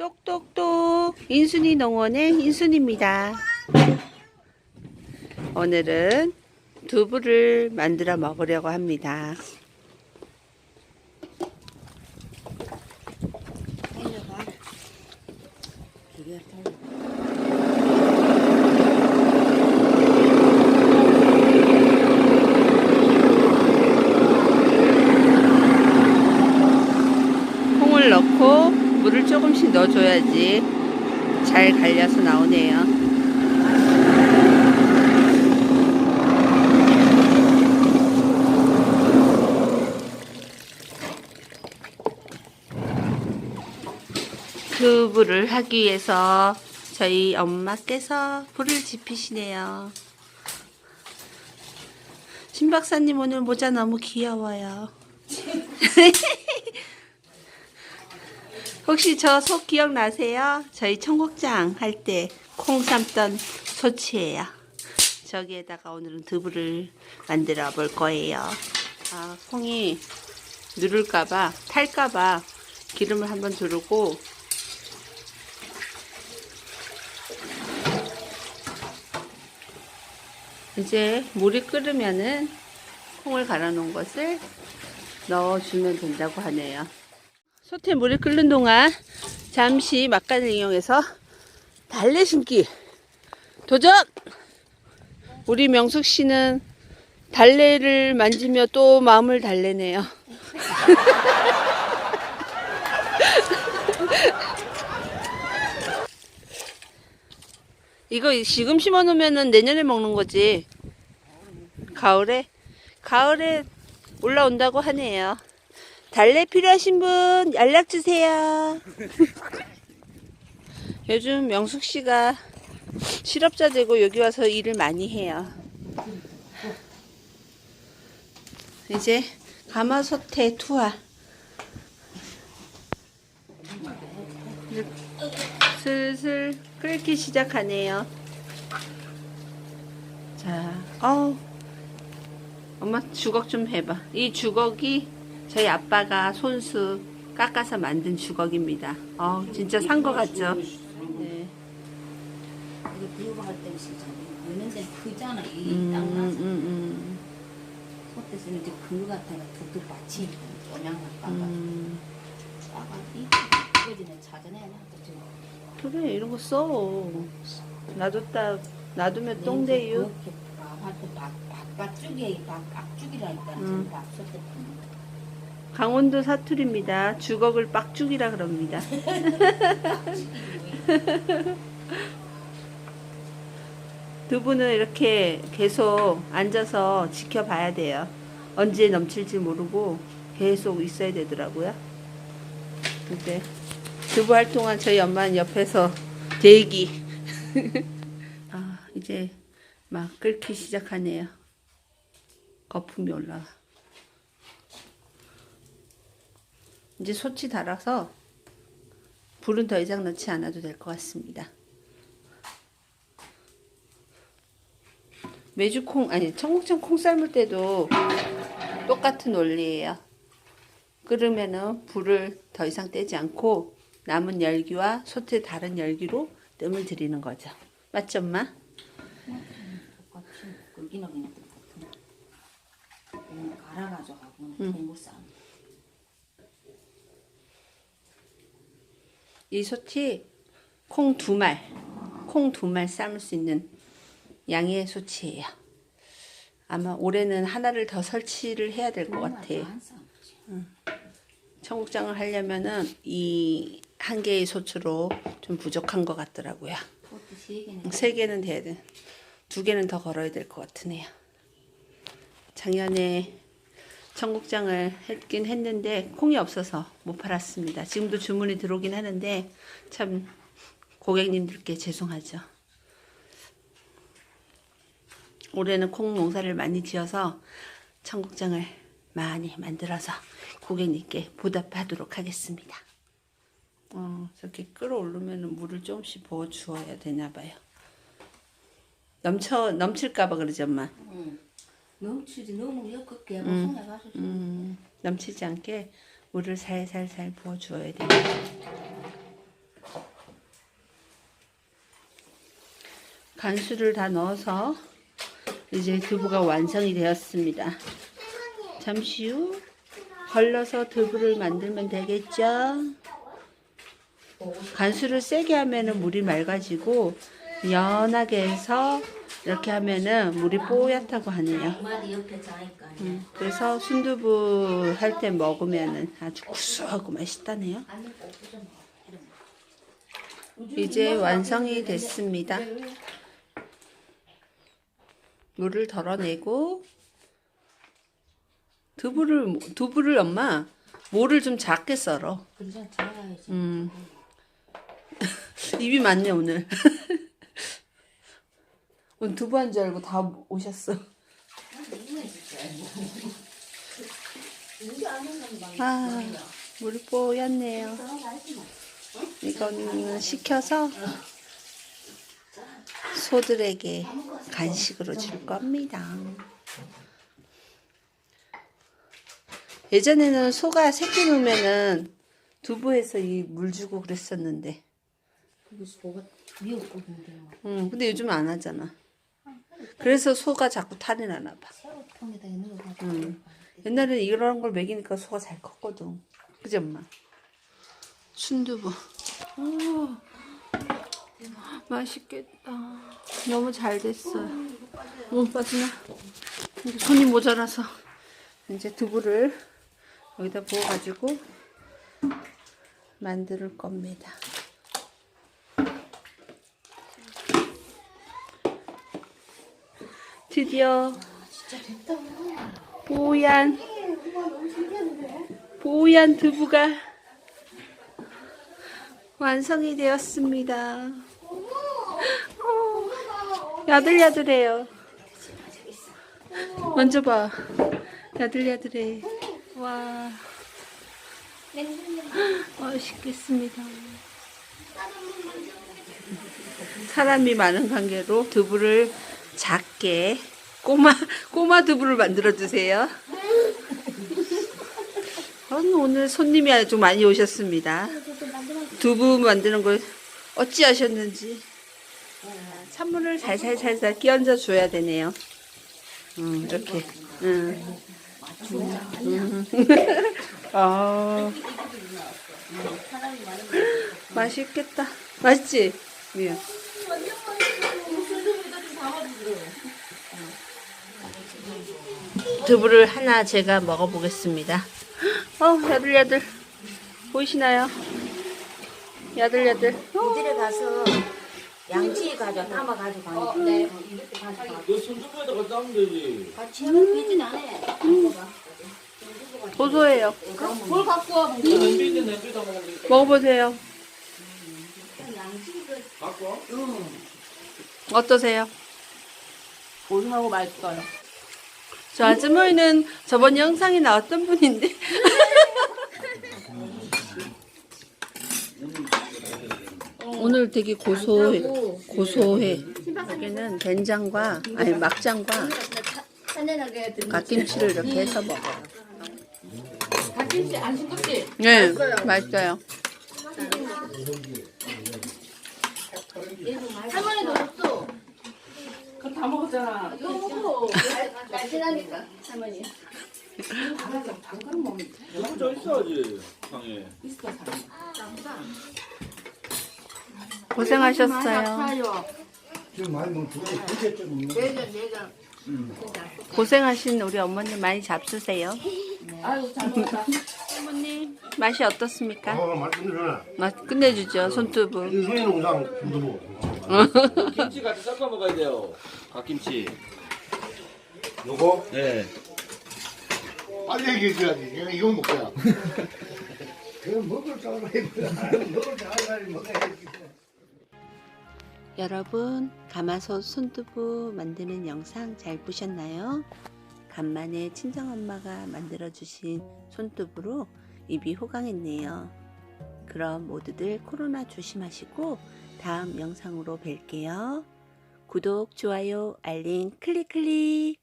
똑똑똑 인순이 농원의 인순입니다. 오늘은 두부를 만들어 먹으려고 합니다. 올려봐. 기계 돌려. 콩을 넣고 넣어줘야지 잘 갈려서 나오네요. 두부를 하기 위해서 저희 엄마께서 불을 지피시네요. 신 박사님 오늘 모자 너무 귀여워요. 혹시 저 소 기억나세요? 저희 청국장 할 때 콩 삶던 소치예요. 저기에다가 오늘은 두부를 만들어 볼 거예요. 아, 콩이 누를까봐, 탈까봐 기름을 한번 두르고 이제 물이 끓으면은 콩을 갈아 놓은 것을 넣어주면 된다고 하네요. 솥에 물이 끓는 동안 잠시 막간을 이용해서 달래 심기 도전! 우리 명숙 씨는 달래를 만지며 또 마음을 달래네요. 이거 지금 심어 놓으면 내년에 먹는 거지. 가을에? 가을에 올라온다고 하네요. 달래 필요하신 분 연락 주세요. 요즘 명숙 씨가 실업자 되고 여기 와서 일을 많이 해요. 이제 가마솥에 투하. 슬슬 끓기 시작하네요. 자, 어 엄마 주걱 좀 해봐. 이 주걱이 저희 아빠가 손수 깎아서 만든 주걱입니다. 어, 진짜 산 거 같죠? 네. 음, 딱 음. 음, 이제 같아가 받치. 같다가. 음. 아가 이거. 그래, 이런 거 써. 놔뒀다, 놔두면 똥돼요. 할때 박박죽이 박박죽이라 했다. 음. 지금 박솥에 강원도 사투리입니다. 주걱을 빡죽이라 그럽니다. 두 분은 이렇게 계속 앉아서 지켜봐야 돼요. 언제 넘칠지 모르고 계속 있어야 되더라고요. 근데 두부 할 동안 저희 엄마는 옆에서 대기. 아, 이제 막 끓기 시작하네요. 거품이 올라와. 이제 소치 달아서 불은 더 이상 넣지 않아도 될 것 같습니다. 메주콩 아니 청국장 콩 삶을 때도 똑같은 원리예요. 끓으면은 불을 더 이상 떼지 않고 남은 열기와 솥에 다른 열기로 뜸을 들이는 거죠. 맞죠, 엄마? 그냥 갈아가지고 하고 응. 싸. 이 솥이 콩두 말, 콩 두 말 삶을 수 있는 양의 솥이에요. 아마 올해는 하나를 더 설치를 해야 될 것. 안 싸. 청국장을 하려면은 이 한 개의 솥으로 좀 부족한 것 같더라고요. 그것도 세 개는. 세 개는 돼야 돼. 두 개는 더 걸어야 될 것 같으네요. 작년에 청국장을 했긴 했는데 콩이 없어서 못 팔았습니다. 지금도 주문이 들어오긴 하는데 참 고객님들께 죄송하죠. 올해는 콩 농사를 많이 지어서 청국장을 많이 만들어서 고객님께 보답하도록 하겠습니다. 어, 저렇게 끓어오르면 물을 조금씩 부어 주어야 되나 봐요. 넘쳐 넘칠까 봐 그러지 엄마. 응. 넘치지 너무 엮게 하고 음. 생각하셔 음. 넘치지 않게 물을 살살살 부어 주어야 돼요. 간수를 다 넣어서 이제 두부가 완성이 되었습니다. 잠시 후 걸러서 두부를 만들면 되겠죠? 간수를 세게 하면 물이 맑아지고 연하게 해서 이렇게 하면은 물이 뽀얗다고 하네요. 음, 그래서 순두부 할 때 먹으면은 아주 구수하고 맛있다네요. 이제 완성이 됐습니다. 물을 덜어내고 두부를 두부를 엄마 모를 좀 작게 썰어. 음. 입이 많네 오늘. 오늘 두부 한 줄 알고 다 오셨어. 아, 물이 뽀얗네요. 이거는 식혀서 소들에게 간식으로 줄 겁니다. 예전에는 소가 새끼 놓으면은 두부에서 이 물 주고 그랬었는데, 미역국인데. 음, 근데 요즘 안 하잖아. 그래서 소가 자꾸 탈이 나나 봐. 새우 통에다 넣어 가지고. 음. 옛날에는 이런 걸 먹이니까 소가 잘 컸거든. 그지 엄마? 순두부. 오, 맛있겠다. 너무 잘 됐어요. 오, 빠지나? 손이 모자라서 이제 두부를 여기다 부어가지고 만들 겁니다. 드디어. 뽀얀 뽀얀 두부가 완성이 되었습니다. 어, 야들야들해요. 만져봐. 야들야들해. 와. 맛있겠습니다. 사람이 많은 관계로 두부를 작게 꼬마 꼬마 두부를 만들어 주세요. 오늘 손님이 아주 많이 오셨습니다. 두부 만드는 걸 어찌 하셨는지 찬물을 살살살살 끼얹어 줘야 되네요. 음, 이렇게. 음. 음. 아, 맛있겠다. 맛있지? 미야. 두부를 하나 제가 먹어보겠습니다. 어, 야들야들. 보이시나요? 야들야들. 이들에 가서 양치 가져 담아 가지고 가니까. 네. 이렇게 가져가. 너 손주부에다 갖다 하면 되지. 같이 하면 되진 않아. 고소해요. 뭘 갖고 와? 냄비 있는 냄비다 먹으면 되겠다. 먹어보세요. 갖고 와. 어떠세요? 고등하고 맛있어요. 저 아주머니는 저번 영상에 나왔던 분인데. 오늘 되게 고소해. 고소해. 여기는 된장과, 아니, 막장과 갓김치를 이렇게 해서 먹어요. 갓김치 안 싱겁지? 네, 맛있어요. 할머니도 없어. 다 먹었잖아. 이거 먹어. 날씬하니까 할머니. 당근 먹으면 혼자 있어야지. 방에. 있어, 사람. 고생하셨어요. 지금 많이 먹두개 두개 좀 있는 내전 내전. 고생하신 우리 어머님 많이 잡수세요. 아유, 잘 먹었다. 어머님, 맛이 어떻습니까? 어. 맛 끝내주죠, 손두부. 이 손이 농장 두부. 김치 같이 섞어 먹어야 돼요. 갓김치. 요거 네. 빨리 얘기해줘야지. 이거 이거 먹어야. 그럼 먹을 줄 알아야 먹을 줄 알아야 먹어야지. 여러분, 가마솥 손두부 만드는 영상 잘 보셨나요? 간만에 친정엄마가 만들어주신 손두부로 입이 호강했네요. 그럼 모두들 코로나 조심하시고 다음 영상으로 뵐게요. 구독, 좋아요, 알림 클릭 클릭!